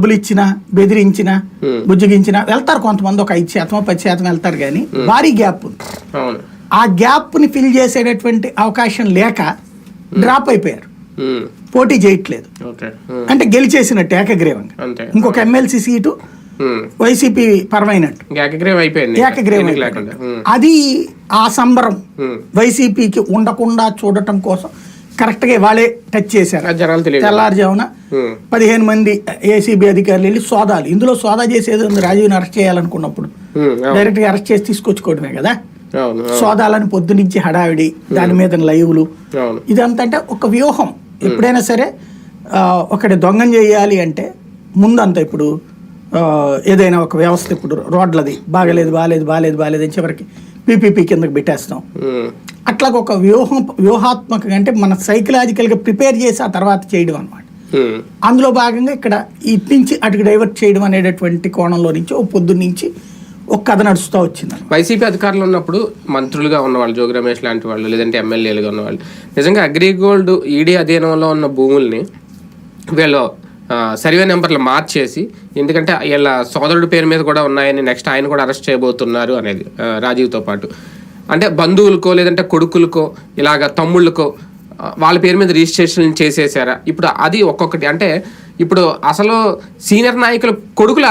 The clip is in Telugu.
డబ్బులు ఇచ్చినా బెదిరించినా బుజ్జగించినా వెళ్తారు కొంతమంది ఒక ఐదు శాతం పది శాతం వెళ్తారు కానీ భారీ గ్యాప్ ఉంది. ఆ గ్యాప్ని ఫిల్ చేసేటటువంటి అవకాశం లేక డ్రాప్ అయిపోయారు. పోటీ చేయట్లేదు. అంటే గెలిచేసినట్టు ఏకగ్రీవంగా. ఇంకొక ఎమ్మెల్సీ సీటు వైసీపీ పరమైనట్టు. ఏకగ్రీవం అది ఆ సంబరం. వైసీపీకి ఉండకుండా చూడటం కోసం కరెక్ట్గా వాళ్ళే టచ్ చేశారు. తెల్లారుజామున పదిహేను మంది ఏసీబీ అధికారులు వెళ్ళి సోదాలు. ఇందులో సోదా చేసేది ఉంది రాజీవ్ని అరెస్ట్ చేయాలనుకున్నప్పుడు. డైరెక్ట్గా అరెస్ట్ చేసి తీసుకొచ్చుకోవడమే కదా? సోదాలని పొద్దు నుంచి హడావిడి దాని మీద లైవ్లు. ఇదంతా అంటే ఒక వ్యూహం. ఎప్పుడైనా సరే ఒకటి దొంగం చేయాలి అంటే ముందంత ఇప్పుడు ఏదైనా ఒక వ్యవస్థ ఇప్పుడు రోడ్లది. బాగలేదు బాగలేదు బాగలేదు బాగలేదు అని చివరికి పీపీపీ కిందకి పెట్టేస్తాం. అట్లా ఒక వ్యూహం వ్యూహాత్మకంగా అంటే మన సైకలాజికల్గా ప్రిపేర్ చేసి ఆ తర్వాత చేయడం అనమాట అందులో భాగంగా ఇక్కడ ఇటు నుంచి అటుకు డైవర్ట్ చేయడం అనేటటువంటి కోణంలో నుంచి ఓ పొద్దు నుంచి ఒక కథ నడుస్తూ వచ్చింది వైసీపీ అధికారులు ఉన్నప్పుడు మంత్రులుగా ఉన్నవాళ్ళు జోగి రమేష్ లాంటి వాళ్ళు లేదంటే ఎమ్మెల్యేలుగా ఉన్నవాళ్ళు నిజంగా అగ్రిగోల్డ్ ఈడీ అధీనంలో ఉన్న భూముల్ని వీళ్ళు సర్వే నెంబర్లు మార్చేసి ఎందుకంటే వీళ్ళ సోదరుడి పేరు మీద కూడా ఉన్నాయని నెక్స్ట్ ఆయన కూడా అరెస్ట్ చేయబోతున్నారు అనేది రాజీవ్తో పాటు. అంటే బంధువులకో లేదంటే కొడుకులకో ఇలాగ తమ్ముళ్ళకో వాళ్ళ పేరు మీద రిజిస్ట్రేషన్ చేసేసారా? ఇప్పుడు అది ఒక్కొక్కటి. అంటే ఇప్పుడు అసలు సీనియర్ నాయకుల కొడుకులు